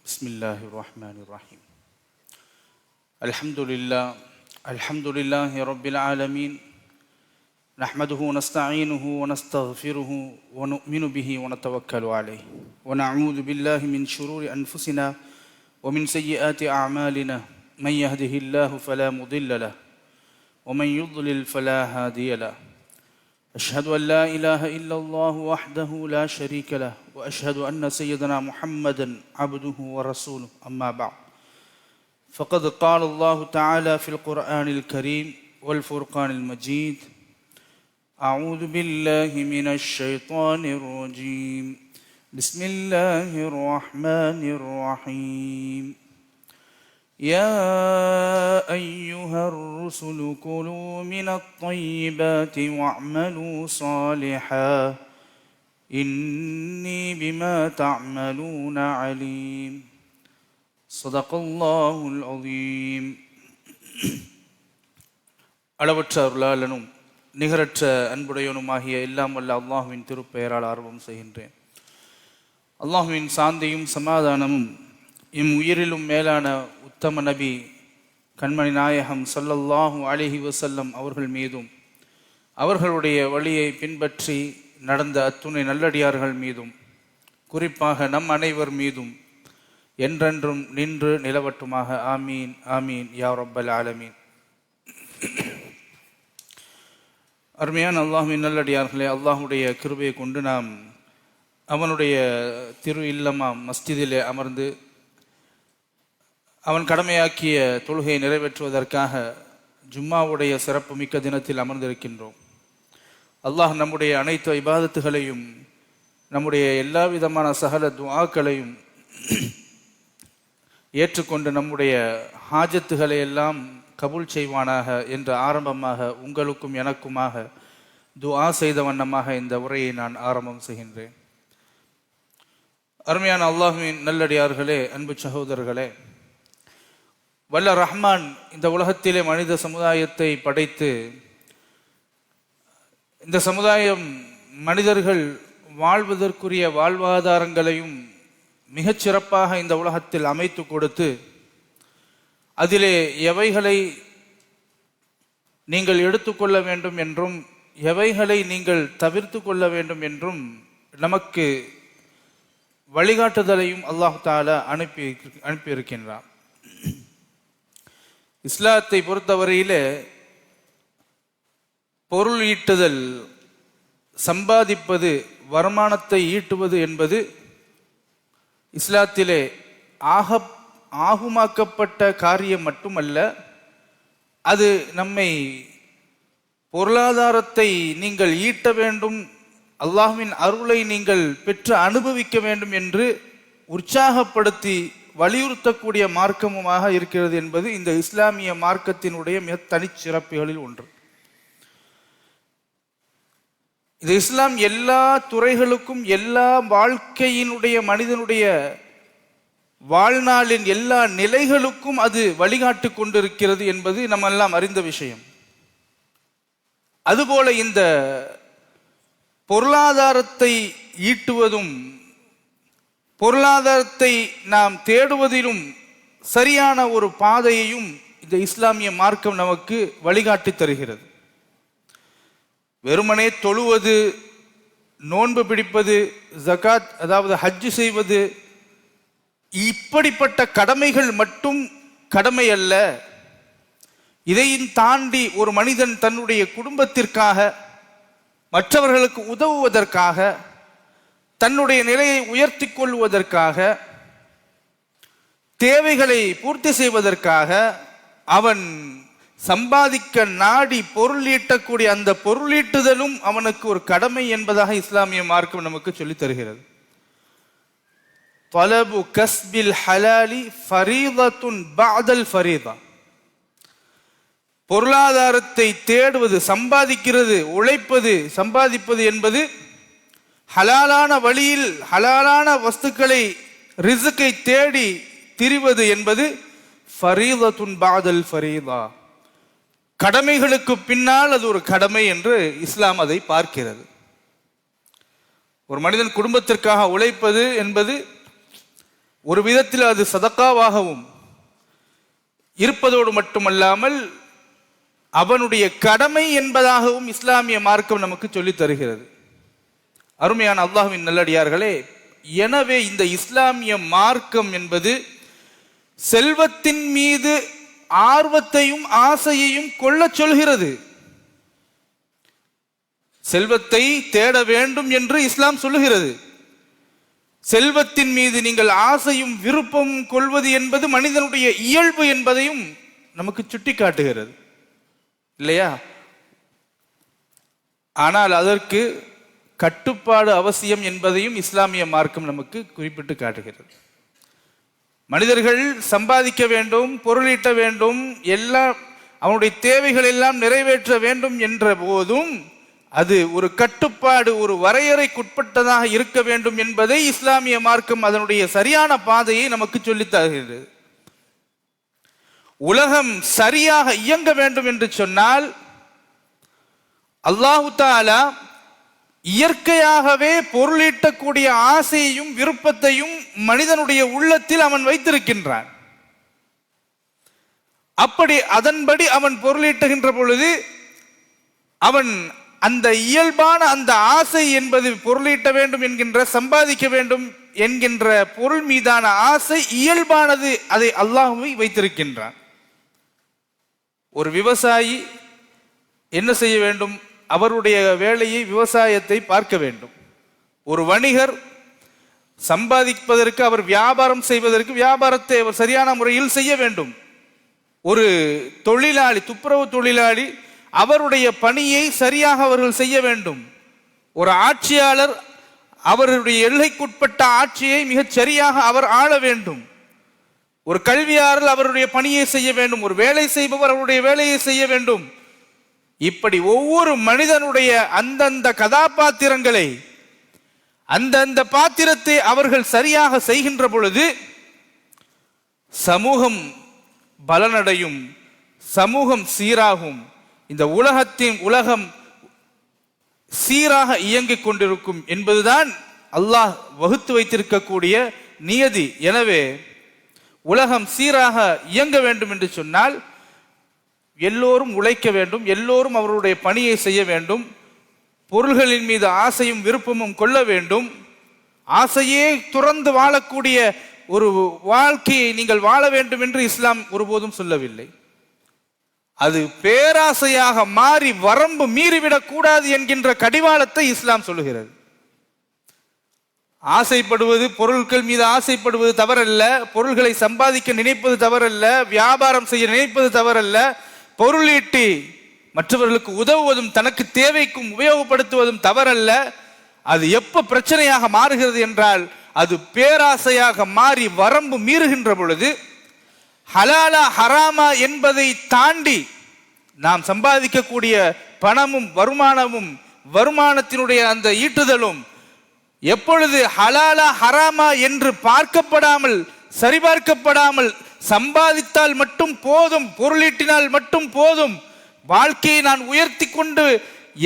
بسم الله الرحمن الرحيم. الحمد لله الحمد لله رب العالمين. نحمده ونستعينه ونستغفره ونؤمن به ونتوكل عليه. ونعوذ بالله من شرور أنفسنا ومن سيئات أعمالنا. من يهده الله فلا مضل له ومن يضلل فلا هادي له. أشهد أن لا إله إلا الله وحده لا شريك له وأشهد أن سيدنا محمدا عبده ورسوله. أما بعد فقد قال الله تعالى في القرآن الكريم والفرقان المجيد أعوذ بالله من الشيطان الرجيم. بسم الله الرحمن الرحيم. يا أيها الرسل كلوا من الطيبات واعملوا صالحا. إني بما تعملون عليم صدق الله العظيم அளவற்ற அருளாளனும் நிகரற்ற அன்புடையவனுமாகிய எல்லாம் வல்ல அல்லாஹுவின் திருப்பெயரால் ஆர்வம் செய்கின்றேன் அல்லாஹுவின் சாந்தியும் சமாதானமும் எம் உயிரிலும் மேலான உத்தம நபி கண்மணி நாயகம் ஸல்லல்லாஹு அலைஹி வஸல்லம் அவர்கள் மீதும் அவர்களுடைய வழியை பின்பற்றி நடந்த அத்துணை நல்லடியார்கள் மீதும் குறிப்பாக நம் அனைவர் மீதும் என்றென்றும் நின்று நிலவட்டுமாக. ஆமீன் ஆமீன் யா ரப்பல் ஆலமீன். அருமையான அல்லாஹுவின் நல்லடியார்களே அல்லாஹுடைய கிருபையை கொண்டு நாம் அவனுடைய திரு இல்லமாம் மஸ்ஜிதிலே அமர்ந்து அவன் கடமையாக்கிய தொழுகையை நிறைவேற்றுவதற்காக ஜும்மாவுடைய சிறப்பு மிக்க தினத்தில் அமர்ந்திருக்கின்றோம். அல்லாஹ் நம்முடைய அனைத்து இபாதத்துகளையும் நம்முடைய எல்லா விதமான சகல துவாக்களையும் ஏற்றுக்கொண்டு நம்முடைய ஹாஜத்துகளை எல்லாம் கபூல் செய்வானாக என்று ஆரம்பமாக உங்களுக்கும் எனக்குமாக துஆ செய்த வண்ணமாக இந்த உரையை நான் ஆரம்பம் செய்கின்றேன். அருமையான அல்லாஹுவின் நல்லடியார்களே அன்பு சகோதரர்களே வல்ல ரஹ்மான் இந்த உலகத்திலே மனித சமுதாயத்தை படைத்து இந்த சமுதாயம் மனிதர்கள் வாழ்வதற்குரிய வாழ்வாதாரங்களையும் மிகச்சிறப்பாக இந்த உலகத்தில் அமைத்து கொடுத்து அதிலே எவைகளை நீங்கள் எடுத்துக்கொள்ள வேண்டும் என்றும் எவைகளை நீங்கள் தவிர்த்து கொள்ள வேண்டும் என்றும் நமக்கு வழிகாட்டுதலையும் அல்லாஹு தாலா அனுப்பி அனுப்பியிருக்கின்றான். இஸ்லாத்தை பொறுத்தவரையிலே பொருள் ஈட்டுதல் சம்பாதிப்பது வருமானத்தை ஈட்டுவது என்பது இஸ்லாத்திலே ஆக ஆகுமாக்கப்பட்ட காரியம் மட்டுமல்ல அது நம்மை பொருளாதாரத்தை நீங்கள் ஈட்ட வேண்டும் அல்லாஹ்வின் அருளை நீங்கள் பெற்று அனுபவிக்க வேண்டும் என்று உற்சாகப்படுத்தி வலியுறுத்தக்கூடிய மார்க்கமுமாக இருக்கிறது என்பது இந்த இஸ்லாமிய மார்க்கத்தினுடைய மிக தனிச்சிறப்புகளில் ஒன்று. இது இஸ்லாம் எல்லா துறைகளுக்கும் எல்லா வாழ்க்கையினுடைய மனிதனுடைய வாழ்நாளின் எல்லா நிலைகளுக்கும் அது வழிகாட்டு கொண்டிருக்கிறது என்பது நம்ம எல்லாம் அறிந்த விஷயம். அதுபோல இந்த பொருளாதாரத்தை ஈட்டுவதும் பொருளாதாரத்தை நாம் தேடுவதிலும் சரியான ஒரு பாதையையும் இந்த இஸ்லாமிய மார்க்கம் நமக்கு வழிகாட்டி தருகிறது. வெறுமனே தொழுவது நோன்பு பிடிப்பது ஜகாத் அதாவது ஹஜ்ஜு செய்வது இப்படிப்பட்ட கடமைகள் மட்டும் கடமை அல்ல. இதையும் தாண்டி ஒரு மனிதன் தன்னுடைய குடும்பத்திற்காக மற்றவர்களுக்கு உதவுவதற்காக தன்னுடைய நிலையை உயர்த்தி கொள்வதற்காக தேவைகளை பூர்த்தி செய்வதற்காக அவன் சம்பாதிக்க நாடி பொருள் ஈட்டக்கூடிய அந்த பொருளீட்டுதலும் அவனுக்கு ஒரு கடமை என்பதாக இஸ்லாமிய மார்க்கம் நமக்கு சொல்லித் தருகிறது. தொலபு கஸ்பில் ஹலாலி ஃபரீதத்துன் பாதல் ஃபரீதா. பொருளாதாரத்தை தேடுவது சம்பாதிக்கிறது உழைப்பது சம்பாதிப்பது என்பது ஹலாலான வழியில் ஹலாலான வஸ்துக்களை ரிசுக்கை தேடி திரிவது என்பது ஃபரீதத்துன் பாதல் ஃபரீதா. கடமைகளுக்கு பின்னால் அது ஒரு கடமை என்று இஸ்லாம் அதை பார்க்கிறது. ஒரு மனிதன் குடும்பத்திற்காக உழைப்பது என்பது ஒரு விதத்தில் அது சதக்காவாகவும் இருப்பதோடு மட்டுமல்லாமல் அவனுடைய கடமை என்பதாகவும் இஸ்லாமிய மார்க்கம் நமக்கு சொல்லித் தருகிறது. அருமையான அல்லாஹ்வின் நல்லடியார்களே எனவே இந்த இஸ்லாமிய மார்க்கம் என்பது செல்வத்தின் மீது ஆர்வத்தையும் ஆசையையும் கொள்ள சொல்கிறது. செல்வத்தை தேட வேண்டும் என்று இஸ்லாம் சொல்லுகிறது. செல்வத்தின் மீது நீங்கள் ஆசையும் விருப்பமும் கொள்வது என்பது மனிதனுடைய இயல்பு என்பதையும் நமக்கு சுட்டி காட்டுகிறது இல்லையா? ஆனால் அதற்கு கட்டுப்பாடு அவசியம் என்பதையும் இஸ்லாமிய மார்க்கம் நமக்கு குறிப்பிட்டு காட்டுகிறது. மனிதர்கள் சம்பாதிக்க வேண்டும் பொருளீட்ட வேண்டும் எல்லாம் அவனுடைய தேவைகள் எல்லாம் நிறைவேற்ற வேண்டும் என்ற போதும் அது ஒரு கட்டுப்பாடு ஒரு வரையறைக்குட்பட்டதாக இருக்க வேண்டும் என்பதை இஸ்லாமிய மார்க்கம் அதனுடைய சரியான பாதையை நமக்கு சொல்லித் தருகிறது. உலகம் சரியாக இயங்க வேண்டும் என்று சொன்னால் அல்லாஹு தாலா இயற்கையாகவே பொருளீட்டக்கூடிய ஆசையையும் விருப்பத்தையும் மனிதனுடைய உள்ளத்தில் அவன் வைத்திருக்கின்றான். அப்படி அதன்படி அவன் பொருளீட்டுகின்ற பொழுது அவன் அந்த இயல்பான அந்த ஆசை என்பது பொருளீட்ட வேண்டும் என்கின்ற சம்பாதிக்க வேண்டும் என்கின்ற பொருள் மீதான ஆசை இயல்பானது அதை அல்லாஹுவை வைத்திருக்கின்றான். ஒரு விவசாயி என்ன செய்ய வேண்டும்? அவருடைய வேலையை விவசாயத்தை பார்க்க வேண்டும். ஒரு வணிகர் சம்பாதிப்பதற்கு அவர் வியாபாரம் செய்வதற்கு வியாபாரத்தை அவர் சரியான முறையில் செய்ய வேண்டும். ஒரு தொழிலாளி துப்புரவு தொழிலாளி அவருடைய பணியை சரியாக அவர்கள் செய்ய வேண்டும். ஒரு ஆட்சியாளர் அவருடைய எல்லைக்குட்பட்ட ஆட்சியை மிகச் சரியாக அவர் ஆள வேண்டும். ஒரு கல்வியாளர் அவருடைய பணியை செய்ய வேண்டும். ஒரு வேலை செய்பவர் அவருடைய வேலையை செய்ய வேண்டும். இப்படி ஒவ்வொரு மனிதனுடைய அந்தந்த கதாபாத்திரங்களை அந்தந்த பாத்திரத்தை அவர்கள் சரியாக செய்கின்ற பொழுது சமூகம் பலனடையும் சமூகம் சீராகும். இந்த உலகத்தின் உலகம் சீராக இயங்கிக் கொண்டிருக்கும் என்பதுதான் அல்லாஹ் வகுத்து வைத்திருக்கக்கூடிய நியதி. எனவே உலகம் சீராக இயங்க வேண்டும் என்று சொன்னால் எல்லோரும் உழைக்க வேண்டும் எல்லோரும் அவருடைய பணியை செய்ய வேண்டும் பொருள்களின் மீது ஆசையும் விருப்பமும் கொள்ள வேண்டும். ஆசையே துறந்து வாழக்கூடிய ஒரு வாழ்க்கையை நீங்கள் வாழ வேண்டும் என்று இஸ்லாம் ஒருபோதும் சொல்லவில்லை. அது பேராசையாக மாறி வரம்பு மீறிவிடக் கூடாது என்கின்ற கடிவாளத்தை இஸ்லாம் சொல்லுகிறது. ஆசைப்படுவது பொருட்கள் மீது ஆசைப்படுவது தவறல்ல பொருள்களை சம்பாதிக்க நினைப்பது தவறல்ல வியாபாரம் செய்ய நினைப்பது தவறல்ல பொருளீட்டி மற்றவர்களுக்கு உதவுவதும் தனக்கு தேவைக்கும் உபயோகப்படுத்துவதும் தவறல்ல. அது எப்ப பிரச்சனையாக மாறுகிறது என்றால் அது பேராசையாக மாறி வரம்பு மீறுகின்ற பொழுது ஹலாலா ஹராமா என்பதை தாண்டி நாம் சம்பாதிக்கக்கூடிய பணமும் வருமானமும் வருமானத்தினுடைய அந்த ஈட்டுதலும் எப்பொழுது ஹலாலா ஹராமா என்று பார்க்கப்படாமல் சரிபார்க்கப்படாமல் சம்பாதித்தால் மட்டும் போதும் பொருளீட்டினால் மட்டும் போதும். வாழ்க்கையை நான் உயர்த்தி கொண்டு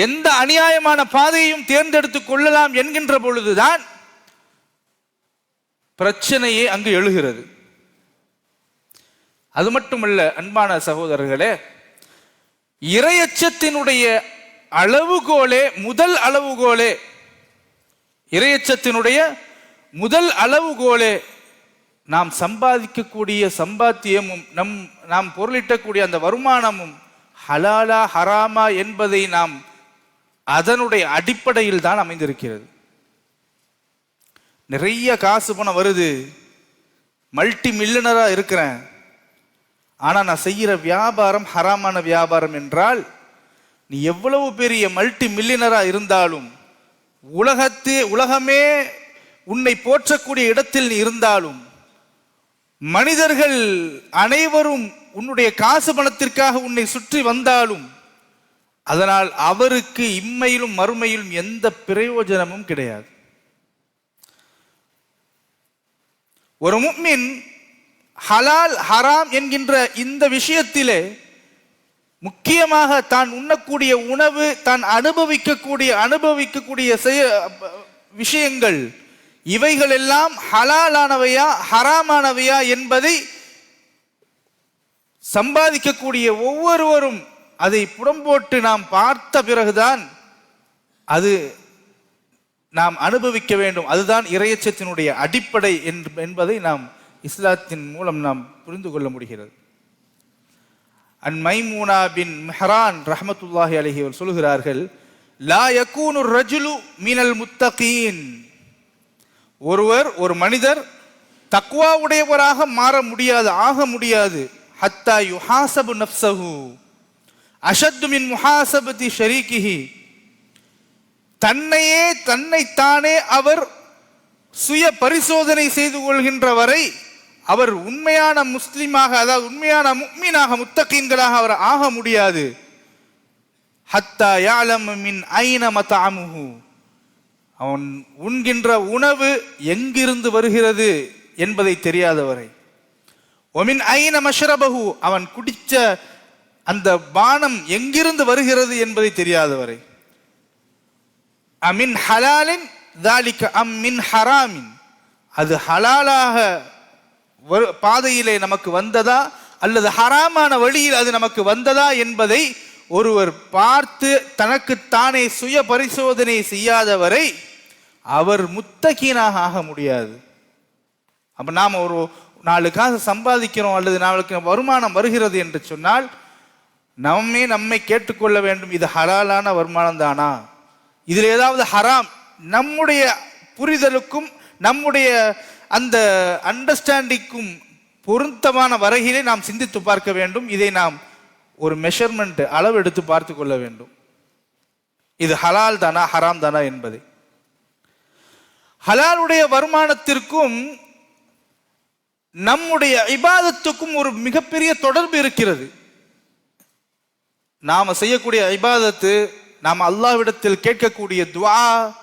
எந்த அநியாயமான பாதையையும் தேர்ந்தெடுத்து கொள்ளலாம் என்கின்ற பொழுதுதான் பிரச்சனையே அங்கு எழுகிறது. அது மட்டுமல்ல அன்பான சகோதரர்களே இரையச்சத்தினுடைய அளவுகோலே முதல் அளவுகோலே இரையச்சத்தினுடைய முதல் அளவுகோலே நாம் சம்பாதிக்கக்கூடிய சம்பாத்தியமும் நம் நாம் பொருளிட்டக்கூடிய அந்த வருமானமும் ஹலாலா ஹராமா என்பதை நாம் அதனுடைய அடிப்படையில் தான் அமைந்திருக்கிறது. நிறைய காசு பணம் வருது. மல்டி மில்லியனரா இருக்கிறேன். ஆனால் நான் செய்கிற வியாபாரம் ஹராமான வியாபாரம் என்றால் நீ எவ்வளவு பெரிய மல்டி மில்லியனரா இருந்தாலும் உலகத்தே உலகமே உன்னை போற்றக்கூடிய இடத்தில் நீ இருந்தாலும் மனிதர்கள் அனைவரும் உன்னுடைய காசு பணத்திற்காக உன்னை சுற்றி வந்தாலும் அதனால் அவருக்கு இம்மையிலும் மறுமையிலும் எந்த பிரயோஜனமும் கிடையாது. ஒரு முக்மின் ஹலால் ஹராம் என்கின்ற இந்த விஷயத்திலே முக்கியமாக தான் உண்ணக்கூடிய உணவு தான் அனுபவிக்கக்கூடிய அனுபவிக்கக்கூடிய செய்ய விஷயங்கள் இவைகள் எல்லாம் ஹலாலானவையா ஹராமானவையா என்பதை சம்பாதிக்கக்கூடிய ஒவ்வொருவரும் அதை புடம்போட்டு நாம் பார்த்த பிறகுதான் அது நாம் அனுபவிக்க வேண்டும். அதுதான் இறையச்சத்தினுடைய அடிப்படை என்று- என்பதை நாம் இஸ்லாத்தின் மூலம் நாம் புரிந்து கொள்ள முடிகிறது. அன் மைமூனா பின் மெஹரான் ரஹமத்துல்லாஹி அலஹி சொல்கிறார்கள் லா யக்கூனு ரஜுலு மினல் முத்தகீன். ஒருவர் ஒரு மனிதர் தக்குவா உடையவராக மாற முடியாது ஆக முடியாது. ஹத்தா யுஹாசபு நப்சஹு அஷத்து மின் முஹாசபதி ஷரீகிஹி. தன்னையே தன்னைத்தானே அவர் சுய பரிசோதனை செய்து கொள்கின்ற வரை அவர் உண்மையான முஸ்லீமாக அதாவது உண்மையான முக்மீனாக முத்தகீன்களாக அவர் ஆக முடியாது. ஹத்தா யாலம் மின் ஐன மதாமுஹூ. அவன் உண்கின்ற உணவு எங்கிருந்து வருகிறது என்பதை தெரியாதவரை. ஒமின் ஐன மஷ்ரபஹு அவன் குடித்த அந்த பானம் எங்கிருந்து வருகிறது என்பதை தெரியாதவரை. அமின் ஹலாலின் தாலிக்க அம்மின் ஹராமின். அது ஹலாலாக வரு- பாதையிலே நமக்கு வந்ததா அல்லது ஹராமான வழியில் அது நமக்கு வந்ததா என்பதை ஒருவர் பார்த்து தனக்குத்தானே சுய பரிசோதனை செய்யாதவரை அவர் முத்தகீனாக ஆக முடியாது. அப்போ நாம் ஒரு நாலு காசு சம்பாதிக்கிறோம் அல்லது நம்மளுக்கு வருமானம் வருகிறது என்று சொன்னால் நம்மே நம்மை கேட்டுக்கொள்ள வேண்டும் இது ஹலாலான வருமானம் தானா? இதில் ஏதாவது ஹராம்? நம்முடைய புரிதலுக்கும் நம்முடைய அந்த அண்டர்ஸ்டாண்டிங்க்கும் பொருத்தமான வரையிலே நாம் சிந்தித்து பார்க்க வேண்டும். இதை நாம் ஒரு மெஷர்மெண்ட் அளவு எடுத்து பார்த்து கொள்ள வேண்டும். இது ஹலால் தானா ஹராம் தானா என்பதை. ஹலாலுடைய வருமானத்திற்கும் நம்முடைய ஐபாதத்துக்கும் ஒரு மிகப்பெரிய தொடர்பு இருக்கிறது. நாம செய்யக்கூடிய ஐபாதத்து நாம் அல்லாவிடத்தில் கேட்கக்கூடிய துவா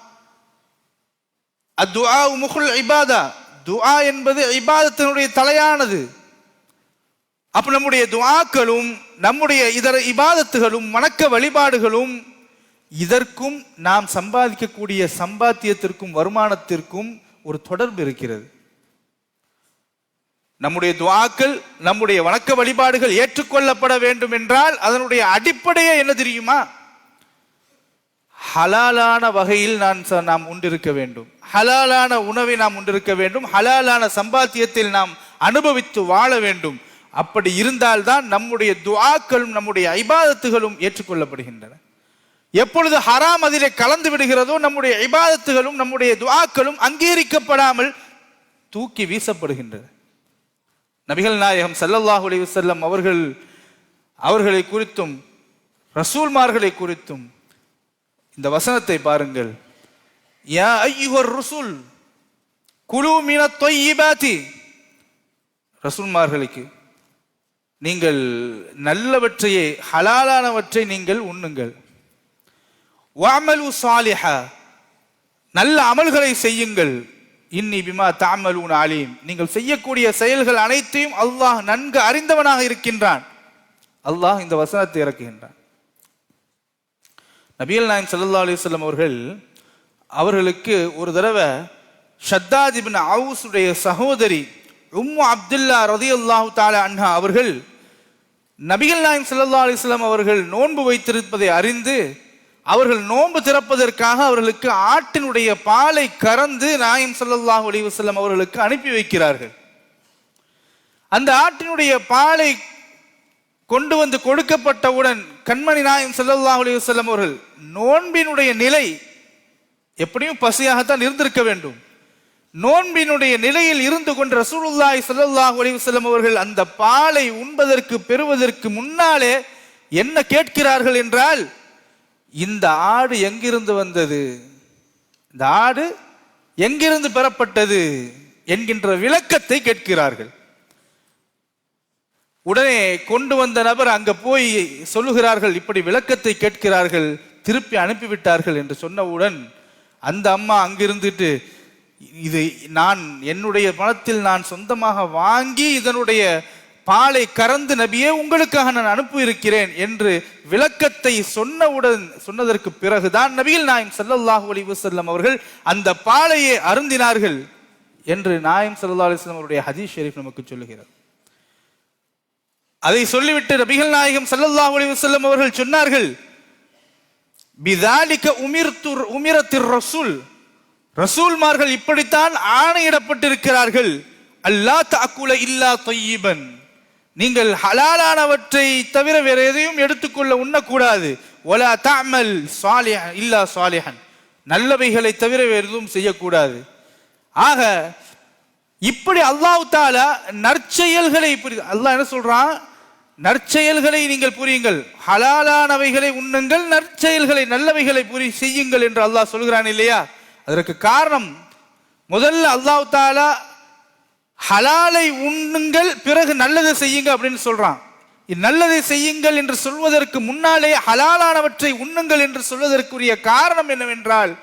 அத்துஆ முகுல் ஐபாதா துவா என்பது ஐபாதத்தினுடைய தலையானது. அப்ப நம்முடைய துவாக்களும் நம்முடைய இதர இபாதத்துகளும் வணக்க வழிபாடுகளும் இதற்கும் நாம் சம்பாதிக்கக்கூடிய சம்பாத்தியத்திற்கும் வருமானத்திற்கும் ஒரு தொடர்பு இருக்கிறது. நம்முடைய துவாக்கள் நம்முடைய வணக்க வழிபாடுகள் ஏற்றுக்கொள்ளப்பட வேண்டும் என்றால் அதனுடைய அடிப்படையே என்ன தெரியுமா? ஹலாலான வகையில் நான் ச- நாம் உண்டிருக்க வேண்டும். ஹலாலான உணவை நாம் உண்டிருக்க வேண்டும். ஹலாலான சம்பாத்தியத்தில் நாம் அனுபவித்து வாழ வேண்டும். அப்படி இருந்தால்தான் நம்முடைய துவாக்களும் நம்முடைய ஐபாதத்துகளும் ஏற்றுக்கொள்ளப்படுகின்றன. எப்பொழுது ஹராம் அதிலே கலந்து விடுகிறதோ நம்முடைய ஐபாதத்துகளும் நம்முடைய துவாக்களும் அங்கீகரிக்கப்படாமல் தூக்கி வீசப்படுகின்றன. நபிகள் நாயகம் சல்லல்லாஹு அலைஹி அவர்கள் அவர்களை குறித்தும் ரசூல்மார்களை குறித்தும் இந்த வசனத்தை பாருங்கள். யா ஐயுவர் ருசுல் குழு மீன தொய்யிபாதி ரசூல்மார்களுக்கு நீங்கள் நல்லவற்றையே ஹலாலானவற்றை நீங்கள் உண்ணுங்கள். வாமலு சாலிஹ நல்ல அமல்களை செய்யுங்கள். இன்னி பிமா தாமலூன் ஆலீம் நீங்கள் செய்யக்கூடிய செயல்கள் அனைத்தையும் அல்லாஹ் நன்கு அறிந்தவனாக இருக்கின்றான். அல்லாஹ் இந்த வசனத்தை இறக்குகின்றான். நபியல் நாயம் சல்லா அலைஹி அவர்கள் அவர்களுக்கு ஒரு தடவை ஷத்தாஜிபின் அவுசுடைய சகோதரி உம்மு அப்துல்லா ரதியல்லாஹு தாலா அன்ஹா அவர்கள் நபிகள் நாயம் சல்லா அலிஸ்லாம் அவர்கள் நோன்பு வைத்திருப்பதை அறிந்து அவர்கள் நோன்பு திறப்பதற்காக அவர்களுக்கு ஆட்டினுடைய பாலை கறந்து நாயம் ஸல்லல்லாஹு அலிவசல்லம் அவர்களுக்கு அனுப்பி வைக்கிறார்கள். அந்த ஆட்டினுடைய பாலை கொண்டு வந்து கொடுக்கப்பட்டவுடன் கண்மணி நாயம் ஸல்லல்லாஹு அலிவசல்லம் அவர்கள் நோன்பினுடைய நிலை எப்படியும் பசியாகத்தான் இருந்திருக்க வேண்டும். நோன்பினுடைய நிலையில் இருந்து கொண்ட ரசூலுல்லாய் சல்லாஹ் அலிவசல்லம் அவர்கள் அந்த பாலை உண்பதற்கு பெறுவதற்கு முன்னாலே என்ன கேட்கிறார்கள் என்றால் இந்த ஆடு எங்கிருந்து வந்தது? இந்த ஆடு எங்கிருந்து பெறப்பட்டது? என்கின்ற விளக்கத்தை கேட்கிறார்கள். உடனே கொண்டு வந்த நபர் அங்க போய் சொல்லுகிறார்கள் இப்படி விளக்கத்தை கேட்கிறார்கள் திருப்பி அனுப்பிவிட்டார்கள் என்று சொன்னவுடன் அந்த அம்மா அங்கிருந்துட்டு இது நான் என்னுடைய பணத்தில் நான் சொந்தமாக வாங்கி இதனுடைய பாலை கறந்து நபியே உங்களுக்காக நான் அனுப்பி இருக்கிறேன் என்று விளக்கத்தை சொன்னவுடன் சொன்னதற்கு பிறகுதான் நபிகள் நாயம் ஸல்லல்லாஹு அலி வசல்லம் அவர்கள் அந்த பாலையை அருந்தினார்கள் என்று நாயம் சல்லா அலிஸ்லாம் அவருடைய ஹதீஸ் ஷெரீப் நமக்கு சொல்லுகிறார் அதை சொல்லிவிட்டு நபிகள் நாயகம் சல்லல்லாஹு அலி வசல்லம் அவர்கள் சொன்னார்கள் பிதாலிக உமிர்த்து உமிரத்திர் ரசூல் ரசூல்மார்கள் இப்படித்தான் ஆணையிடப்பட்டிருக்கிறார்கள். அல்லா தாக்குல இல்லா தொய்யீபன் நீங்கள் ஹலாலானவற்றை தவிர வேற எதையும் எடுத்துக்கொள்ள உண்ணக்கூடாது. ஒலா தாமல் சாலிஹ இல்லா சாலிஹன். நல்லவைகளை தவிர வேறு எதுவும் செய்யக்கூடாது. ஆக இப்படி அல்லாஹ் தாலா நற்செயல்களை புரிய அல்லாஹ் என்ன சொல்றான்? நற்செயல்களை நீங்கள் புரியுங்கள். ஹலாலானவைகளை உண்ணுங்கள் நற்செயல்களை நல்லவைகளை புரி செய்யுங்கள் என்று அல்லாஹ் சொல்கிறான் இல்லையா? அதற்கு காரணம் முதல்ல அல்லாஹ் தாலா ஹலாலை உண்ணுங்கள் பிறகு நல்லதை செய்யுங்க அப்படின்னு சொல்றான். நல்லதை செய்யுங்கள் என்று சொல்வதற்கு முன்னாலே ஹலாலானவற்றை உண்ணுங்கள் என்று சொல்வதற்குரிய காரணம் என்னவென்றால்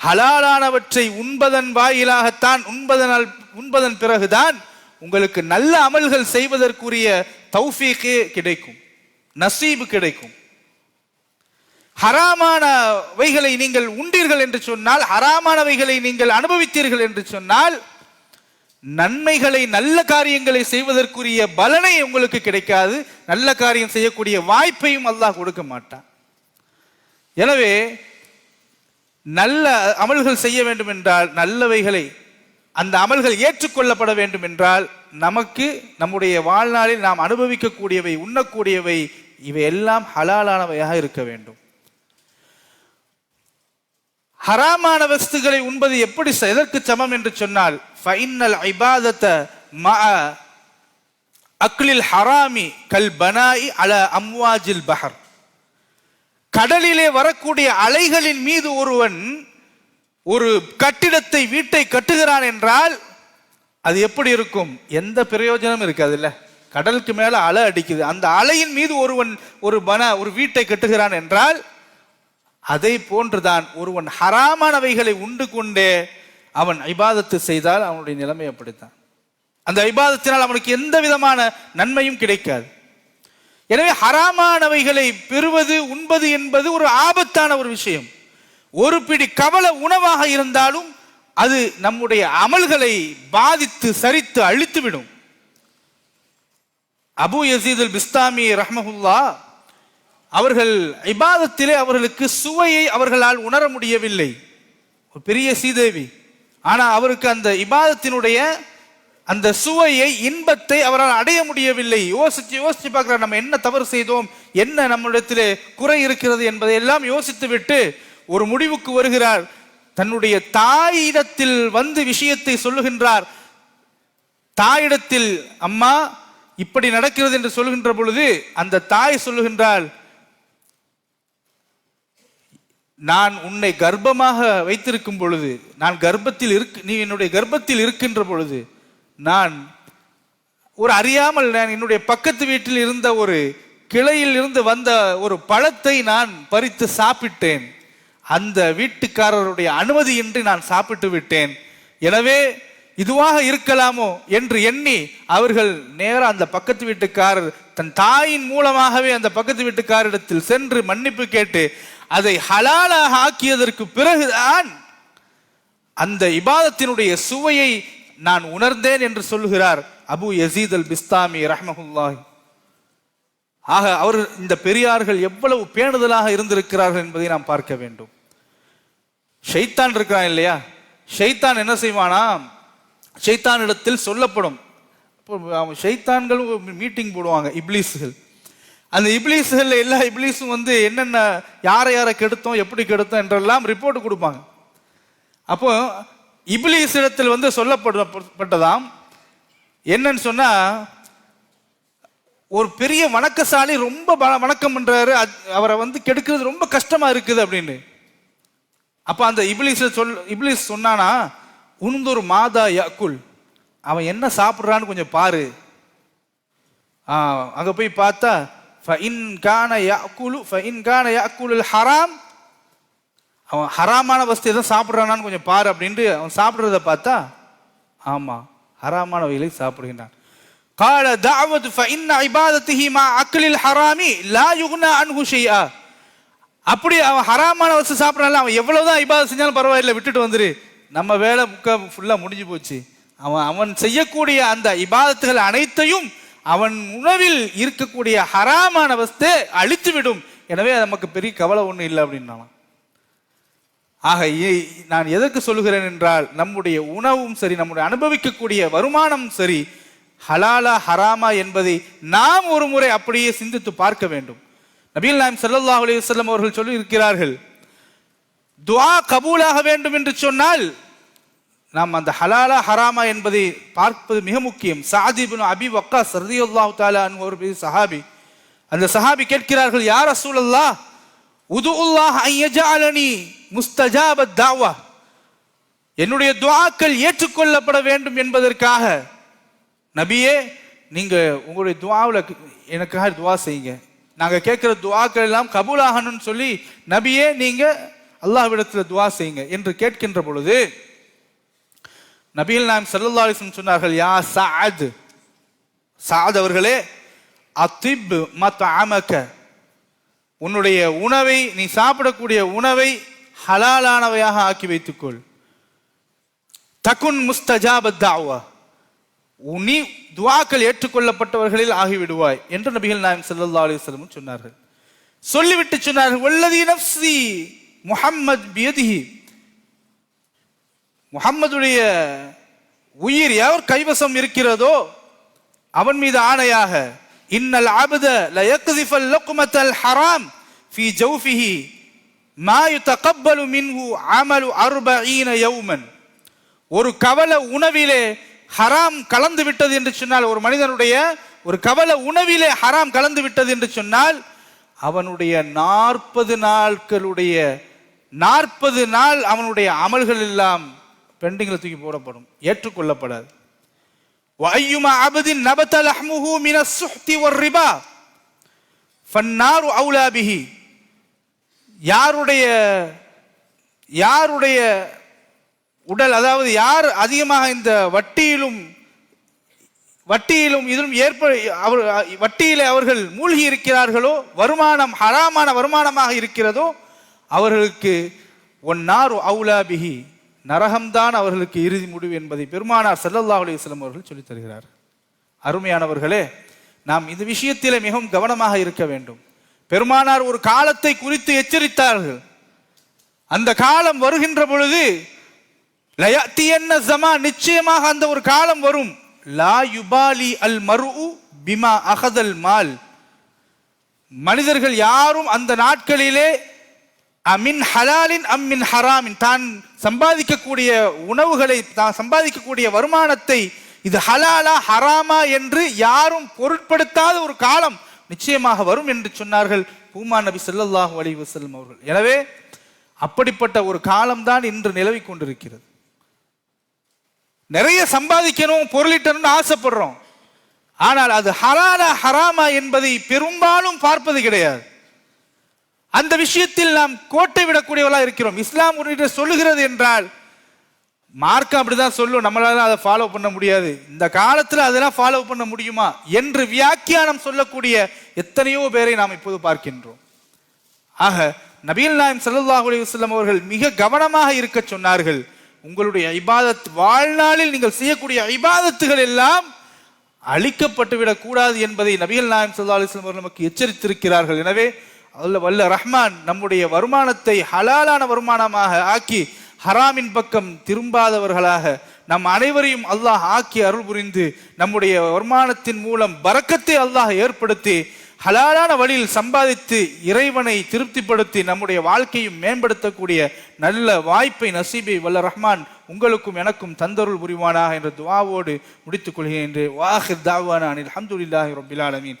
ஹலாலானவற்றை உண்பதன் வாயிலாகத்தான் உண்பதனால் உண்பதன் பிறகுதான் உங்களுக்கு நல்ல அமல்கள் செய்வதற்குரிய தௌஃபீக்கே கிடைக்கும் நசீபு கிடைக்கும். ஹராமானவைகளை நீங்கள் உண்டீர்கள் என்று சொன்னால் ஹராமானவைகளை நீங்கள் அனுபவித்தீர்கள் என்று சொன்னால் நன்மைகளை நல்ல காரியங்களை செய்வதற்குரிய பலனை உங்களுக்கு கிடைக்காது. நல்ல காரியம் செய்யக்கூடிய வாய்ப்பையும் அல்லாஹ் கொடுக்க மாட்டான். எனவே நல்ல அமல்கள் செய்ய வேண்டும் என்றால் நல்லவைகளை அந்த அமல்கள் ஏற்றுக்கொள்ளப்பட வேண்டும் என்றால் நமக்கு நம்முடைய வாழ்நாளில் நாம் அனுபவிக்கக்கூடியவை உண்ணக்கூடியவை இவை எல்லாம் ஹலாலானவையாக இருக்க வேண்டும். ஹராமான வஸ்துகளை உண்பது எப்படி எதற்கு சமம் என்று சொன்னால் ஃபைனல் ஐபாதத்த மா அக்லில் ஹராமி கல் பனாயி அல அம்வாஜில் பஹர். கடலிலே வரக்கூடிய அலைகளின் மீது ஒருவன் ஒரு கட்டிடத்தை வீட்டை கட்டுகிறான் என்றால் அது எப்படி இருக்கும்? எந்த பிரயோஜனமும் இருக்காது இல்ல கடலுக்கு மேல அலை அடிக்குது. அந்த அலையின் மீது ஒருவன் ஒரு பன ஒரு வீட்டை கட்டுகிறான் என்றால் அதை போன்றுதான் ஒருவன் ஹராமானவைகளை உண்டு கொண்டே அவன் ஐபாதத்து செய்தால் அவனுடைய நிலைமை அப்படித்தான். அந்த ஐபாதத்தினால் அவனுக்கு எந்த விதமான நன்மையும் கிடைக்காது. எனவே ஹராமானவைகளை பெறுவது உண்பது என்பது ஒரு ஆபத்தான ஒரு விஷயம். ஒரு பிடி கவல உணவாக இருந்தாலும் அது நம்முடைய அமல்களை பாதித்து சரித்து அழித்துவிடும். அபு யசீதுல் பிஸ்தாமி ரஹமஹுல்லா அவர்கள் இபாதத்திலே அவர்களுக்கு சுவையை அவர்களால் உணர முடியவில்லை. ஒரு பெரிய சீதேவி ஆனால் அவருக்கு அந்த இபாதத்தினுடைய அந்த சுவையை இன்பத்தை அவரால் அடைய முடியவில்லை. யோசித்து யோசித்து பார்க்கிறார் நம்ம என்ன தவறு செய்தோம்? என்ன நம்மிடத்திலே குறை இருக்கிறது என்பதை எல்லாம் யோசித்து விட்டு ஒரு முடிவுக்கு வருகிறார். தன்னுடைய தாயிடத்தில் வந்து விஷயத்தை சொல்லுகின்றார். தாயிடத்தில் அம்மா இப்படி நடக்கிறது என்று சொல்லுகின்ற பொழுது அந்த தாய் சொல்லுகின்றாள் நான் உன்னை கர்ப்பமாக வைத்திருக்கும் பொழுது நான் கர்ப்பத்தில் இருக் நீ என்னுடைய கர்ப்பத்தில் இருக்கின்ற பொழுது நான் ஒரு அறியாமல் நான் என்னுடைய பக்கத்து வீட்டில் இருந்த ஒரு கிளையில் இருந்து வந்த ஒரு பழத்தை நான் பறித்து சாப்பிட்டேன். அந்த வீட்டுக்காரருடைய அனுமதியின்றி நான் சாப்பிட்டு விட்டேன். எனவே இதுவாக இருக்கலாமோ என்று எண்ணி அவர்கள் நேராக அந்த பக்கத்து வீட்டுக்காரர் தன் தாயின் மூலமாகவே அந்த பக்கத்து வீட்டுக்காரிடத்தில் சென்று மன்னிப்பு கேட்டு அதை ஹலாலாக ஆக்கியதற்கு பிறகுதான் அந்த இபாதத்தினுடைய சுவையை நான் உணர்ந்தேன் என்று சொல்லுகிறார் அபு யசீத் அல் பிஸ்தாமி ரஹமஹுல்லாஹி. ஆக அவர் இந்த பெரியார்கள் எவ்வளவு பேணுதலாக இருந்திருக்கிறார்கள் என்பதை நாம் பார்க்க வேண்டும். ஷைத்தான் இருக்கிறான் இல்லையா? ஷைத்தான் என்ன செய்வானா? ஷைத்தானிடத்தில் சொல்லப்படும். அவன் ஷைத்தான்களும் மீட்டிங் போடுவாங்க இப்லீஸ்கள். அந்த இப்லீஸ்கள் எல்லா இப்லீஸும் வந்து என்னென்ன யாரை யாரை கெடுத்தோம் எப்படி கெடுத்தோம் என்றெல்லாம் ரிப்போர்ட் கொடுப்பாங்க. அப்போ இப்ளீஸ் இடத்தில் வந்து சொல்லப்படப்பட்டதாம் என்னன்னு சொன்னால் ஒரு பெரிய வணக்கசாலி ரொம்ப வ- வணக்கம் பண்ணுறாரு அவரை வந்து கெடுக்கிறது ரொம்ப கஷ்டமாக இருக்குது அப்படின்னு. அப்போ அந்த இப்ளீஸ் சொல் இப்லீஸ் சொன்னானா உனுந்தொரு மாதா யக்குல் அவன் என்ன சாப்பிட்றான்னு கொஞ்சம் பாரு. ஆ, போய் பார்த்தா ஃபஇன் கான யாக்குலு ஃபஇன் கான யாக்குலுல் ஹராம் அவன் ஹராமான வஸ்து தான் சாப்பிட்றானான்னு கொஞ்சம் பாரு அப்படின்ட்டு அவன் சாப்பிட்றத பார்த்தா ஆமாம் ஹராமான வகையிலே சாப்பிடுகின்றான். கால தாவத் ஃபஇன் ஐபாதத்திஹி மா அக்லில் ஹராமி லா யுக்னா அன்ஹு ஷைஆ. அப்படி அவன் ஹராமான வசதி சாப்பிட்றான்ல அவன் எவ்வளவுதான் இபாதம் செஞ்சாலும் பரவாயில்லை விட்டுட்டு வந்துரு. நம்ம வேலை முக்க ஃபுல்லாக முடிஞ்சு போச்சு. அவன் அவன் செய்யக்கூடிய அந்த இபாதத்துகள் அனைத்தையும் அவன் உணவில் இருக்கக்கூடிய ஹராமான வஸ்தை அழித்து விடும் எனவே நமக்கு பெரிய கவலை ஒன்றும் இல்லை அப்படின்னாலாம். ஆக நான் எதற்கு சொல்கிறேன் என்றால் நம்முடைய உணவும் சரி நம்முடைய அனுபவிக்கக்கூடிய வருமானம் சரி ஹலாலா ஹராமா என்பதை நாம் ஒரு முறை அப்படியே சிந்தித்து பார்க்க வேண்டும். நபீல் நாயம் சல்லா அலி வல்லம் அவர்கள் சொல்லி இருக்கிறார்கள் துவா கபூலாக வேண்டும் என்று சொன்னால் நாம் அந்த ஹலாலா ஹராமா என்பதை பார்ப்பது மிக முக்கியம். சாதிபின் அபி வக்கா ரதியுல்லாஹு தாலா ஒரு பெரிய சஹாபி. அந்த சஹாபி கேட்கிறார்கள் யார் ரசூலல்லாஹ் உதுல்லாஹ் ஐயஜாலனி முஸ்தஜாப தாவா. என்னுடைய துவாக்கள் ஏற்றுக்கொள்ளப்பட வேண்டும் என்பதற்காக நபியே நீங்கள் உங்களுடைய துவாவில் எனக்காக துவா செய்யுங்க. நாங்கள் கேட்குற துவாக்கள் எல்லாம் கபூலாகணும்னு சொல்லி நபியே நீங்கள் அல்லாஹ்விடத்தில் துவா செய்யுங்க என்று கேட்கின்ற பொழுது நபிகள் நாயம் சல்லா அலிஸ்லம் சொன்னார்கள் யா சாத் சாத் அவர்களே அத்திப் ஆமக்க உன்னுடைய உணவை நீ சாப்பிடக்கூடிய உணவை ஹலாலானவையாக ஆக்கி வைத்துக்கொள். தகுன் முஸ்தஜாபத்தாவா நீ துவாக்கள் ஏற்றுக்கொள்ளப்பட்டவர்களில் ஆகிவிடுவாய் என்று நபிகள் நாயம் சல்லா அலைஹி சொன்னார்கள். சொல்லிவிட்டு சொன்னார்கள் வல்லதி நஃப்சி முஹம்மத் பியதிஹி. முகம்மதுடைய உயிர் யார் கைவசம் இருக்கிறதோ அவன் மீது ஆணையாக இன்னல் ஆபத லயக்திஃபல் லக்மத்தல் ஹராம் ஃபி ஜௌஃபிஹி மா யுதகப்பலு மின்ஹு அமலு அர்பஈன யௌமன். ஒரு கவல உணவிலே ஹராம் கலந்து விட்டது என்று சொன்னால் ஒரு மனிதனுடைய ஒரு கவல உணவிலே ஹராம் கலந்து விட்டது என்று சொன்னால் அவனுடைய நாற்பது நாட்களுடைய நாற்பது நாள் அவனுடைய அமல்கள் எல்லாம் பெண்டிங்கில் தூக்கி போடப்படும். ஏற்றுக்கொள்ளப்படாது. வாயுமா அபதின் நபத்தல் அஹ்முஹு மின சுஹ்தி ஒரு அவுலாபிஹி யாருடைய யாருடைய உடல் அதாவது யார் அதிகமாக இந்த வட்டியிலும் வட்டியிலும் இதிலும் ஏற்ப அவர் வட்டியில் அவர்கள் மூழ்கி இருக்கிறார்களோ வருமானம் ஹராமான வருமானமாக இருக்கிறதோ அவர்களுக்கு ஒன் நார் அவுலாபிகி நரகம்தான் அவர்களுக்கு இறுதி முடிவு என்பதை பெருமானார் ஸல்லல்லாஹு அலைஹி அவர்கள் சொல்லித் தருகிறார். அருமையானவர்களே நாம் இந்த விஷயத்திலே மிகவும் கவனமாக இருக்க வேண்டும். பெருமானார் ஒரு காலத்தை குறித்து எச்சரித்தார்கள். அந்த காலம் வருகின்ற பொழுது லயத்தியன்ன ஜமா நிச்சயமாக அந்த ஒரு காலம் வரும். லா யுபாலி அல் மரு பிமா அகதல் மால். மனிதர்கள் யாரும் அந்த நாட்களிலே அமின் ஹலாலின் அம்மின் ஹராமின். தான் சம்பாதிக்கக்கூடிய உணவுகளை தான் சம்பாதிக்கக்கூடிய வருமானத்தை இது ஹலாலா ஹராமா என்று யாரும் பொருட்படுத்தாத ஒரு காலம் நிச்சயமாக வரும் என்று சொன்னார்கள் பூமா நபி சொல்லல்லாஹு அலி வசல்லம் அவர்கள். எனவே அப்படிப்பட்ட ஒரு காலம்தான் இன்று நிலவிக் கொண்டிருக்கிறது. நிறைய சம்பாதிக்கணும் பொருளிட்டணும்னு ஆசைப்படுறோம். ஆனால் அது ஹலாலா ஹராமா என்பதை பெரும்பாலும் பார்ப்பது கிடையாது. அந்த விஷயத்தில் நாம் கோட்டை விடக்கூடியவர்களாக இருக்கிறோம். இஸ்லாம் ஒன்றிட்ட சொல்லுகிறது என்றால் மார்க்கம் அப்படிதான் சொல்லும். நம்மளால அதை ஃபாலோ பண்ண முடியாது. இந்த காலத்தில் அதெல்லாம் ஃபாலோ பண்ண முடியுமா என்று வியாக்கியானம் சொல்லக்கூடிய எத்தனையோ பேரை நாம் இப்போது பார்க்கின்றோம். ஆக நபீல் நாயம் ஸல்லல்லாஹு அலைஹி அவர்கள் மிக கவனமாக இருக்க சொன்னார்கள். உங்களுடைய ஐபாதத் வாழ்நாளில் நீங்கள் செய்யக்கூடிய ஐபாதத்துகள் எல்லாம் அழிக்கப்பட்டு விடக்கூடாது என்பதை நபிகள் நாயம் சல்லா அலைஹி அவர்கள் நமக்கு எச்சரித்திருக்கிறார்கள். எனவே அல்ல வல்ல ரஹ்மான் நம்முடைய வருமானத்தை ஹலாலான வருமானமாக ஆக்கி ஹராமின் பக்கம் திரும்பாதவர்களாக நம் அனைவரையும் அல்லாஹ் ஆக்கி அருள் புரிந்து நம்முடைய வருமானத்தின் மூலம் பறக்கத்தை அல்லாஹ் ஏற்படுத்தி ஹலாலான வழியில் சம்பாதித்து இறைவனை திருப்திப்படுத்தி நம்முடைய வாழ்க்கையும் மேம்படுத்தக்கூடிய நல்ல வாய்ப்பை நசீபை வல்ல ரஹ்மான் உங்களுக்கும் எனக்கும் தந்தருள் புரிவானாக என்ற துவாவோடு முடித்துக் கொள்கிறேன் வாஹிர் தாவான அனில் அஹமதுல்லாஹி ரபிலாலமீன்